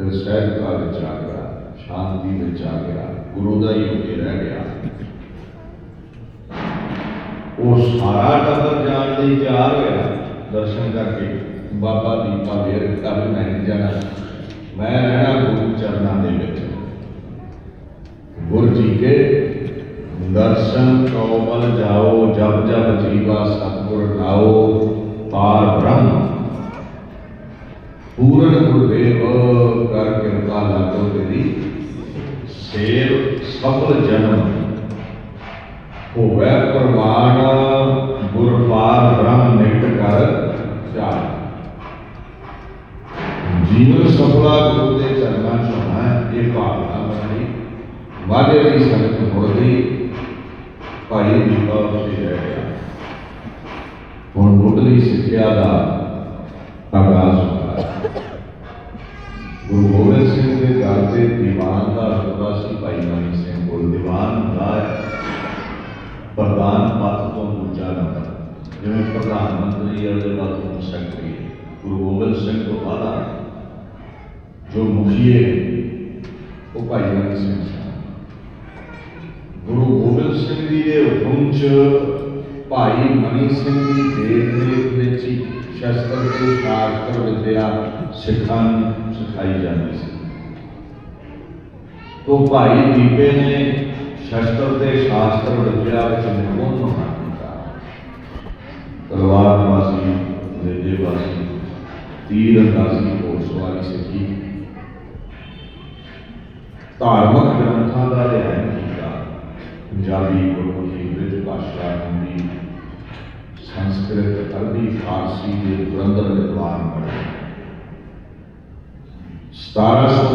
ਫਿਰ ਵਿੱਚ ਆ ਗਿਆ, ਸ਼ਾਂਤੀ ਵਿੱਚ ਆ ਗਿਆ, ਗੁਰੂ ਦਾ ਹੀ ਹੋ ਕੇ ਰਹਿ ਗਿਆ। ਉਹ ਸਾਰਾ ਟੱਬਰ ਜਾਣ ਲਈ ਤਿਆਰ ਹੋਇਆ, ਦਰਸ਼ਨ ਕਰਕੇ ਬਾਬਾ ਦੀਪਾ ਵੇਰ ਕੱਲ ਮੈਂ ਜਾਣਾ, ਮੈਂ ਰਹਿਣਾ ਗੁਰੂ ਚਰਨਾਂ ਦੇ ਵਿੱਚ। ਗੁਰ ਜੀ ਕੇ ਦਰਸ਼ਨ ਕਉਮਲ ਜਾਓ ਜਬ ਜਬ ਜੀਵਾ ਸਤਿਗੁਰ ਨਾਓ ਪਾਰ ਬ੍ਰਹਮ ਪੂਰਨ ਗੁਰਦੇਵ ਕਰ ਕਿਰਪਾ ਲਾਗੋ ਤੇਰੀ ਸੇਵ ਸਫਲ ਜਨਮ ਹੋਵੇ ਪ੍ਰਮਾਣ ਗੁਰ ਬ੍ਰਹਮ ਨਿਕਟ ਕਰ ਚਾਲ ਜੀਵਨ ਸਫਲਾ ਗੁਰੂ ਦੇ ਚਰਨਾਂ ਚ ਹੋਣਾ ਇਹ ਭਾਵਨਾ ਬਣਾਈ ਵਾਦੇ ਦੀ ਸੰਗਤ ਮੁੜਦੀ, ਭਾਈ ਦੀਪਾ ਉੱਥੇ ਰਹਿ ਗਿਆ। ਹੁਣ ਮੁੱਢਲੀ ਸਿੱਖਿਆ ਦਾ ਆਗਾਜ਼ ਗੁਰੂ ਗੋਬਿੰਦ ਸਿੰਘ ਦੇ ਘਰ ਦੇ ਦੀਵਾਨ ਦਾ ਰੁਤਬਾ ਸੀ ਭਾਈ ਮਨੀ ਸਿੰਘ ਕੋਲ। ਦੀਵਾਨ ਹੁੰਦਾ ਪ੍ਰਧਾਨ ਪਦ ਤੋਂ ਦੂਜਾ ਨੰਬਰ। ਜਿਵੇਂ ਪ੍ਰਧਾਨ ਮੰਤਰੀ ਉਹਦੇ ਬਾਅਦ ਤੋਂ ਸੈਕਟਰੀ ਗੁਰੂ ਗੋਬਿੰਦ ਸਿੰਘ ਤੋਂ ਬਾਅਦ ਜੋ ਮੁਖੀਏ ਉਹ ਭਾਈ ਮਨੀ ਸਿੰਘ ਗੁਰੂ ਗੋਬਿੰਦ ਸਿੰਘ ਜੀ ਦੇ ਹੁਕਮ ਚ ਭਾਈ ਮਨੀ ਸਿੰਘ ਦੀ ਦੇਖ ਸ਼ਸਤਰ ਤੇ ਸ਼ਾਸਤਰ ਵਿਦਿਆ ਸਿੱਖਾਂ ਨੂੰ ਸਿਖਾਈ ਜਾਂਦੀ ਸੀ ਤੋਂ ਭਾਈ ਦੀਪੇ ਨੇ ਸ਼ਸਤਰ ਤੇ ਸ਼ਾਸਤਰ ਵਿਦਿਆ ਵਿੱਚ ਨਿਪੁੰਨ ਹੋਣਾ ਕੀਤਾ ਤਲਵਾਰ ਬਾਜ਼ੀ ਨੇਜੇ ਬਾਜ਼ੀ ਤੀਰ ਅੰਦਾਜ਼ੀ ਘੋੜਸਵਾਰੀ ਸਿੱਖੀ ਧਾਰਮਿਕ ਗ੍ਰੰਥਾਂ ਦਾ ਅਧਿਐਨ ਕੀਤਾ ਪੰਜਾਬੀ ਗੁਰਮੁਖੀ ਬ੍ਰਿਜ ਭਾਸ਼ਾ ਹਿੰਦੀ ਸੰਸਕ੍ਰਿਤ ਅਰਬੀ ਫਾਰਸੀ ਦੇ ਦੁਰੰਦਰ ਵਿਦਵਾਨ ਬਣੇ 1700